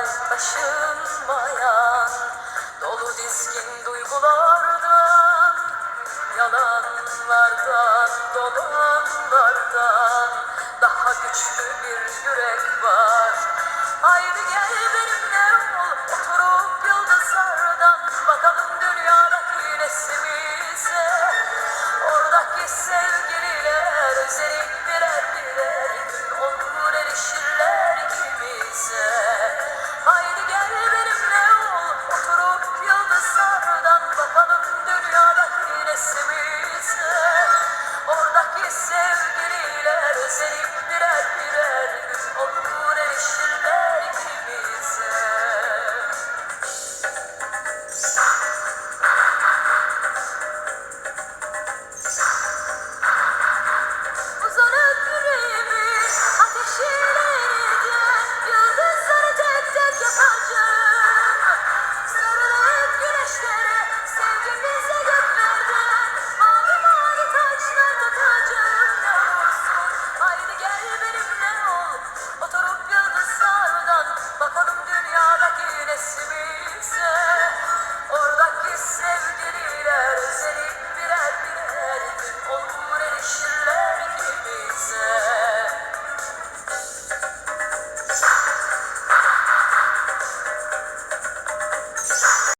Ay taşınmayan Dolu dizgin duygulardan Yalanlardan Dolanlardan Daha güçlü bir yürek var. Haydi gel benimle ol Oturup yıldızlardan Bakalım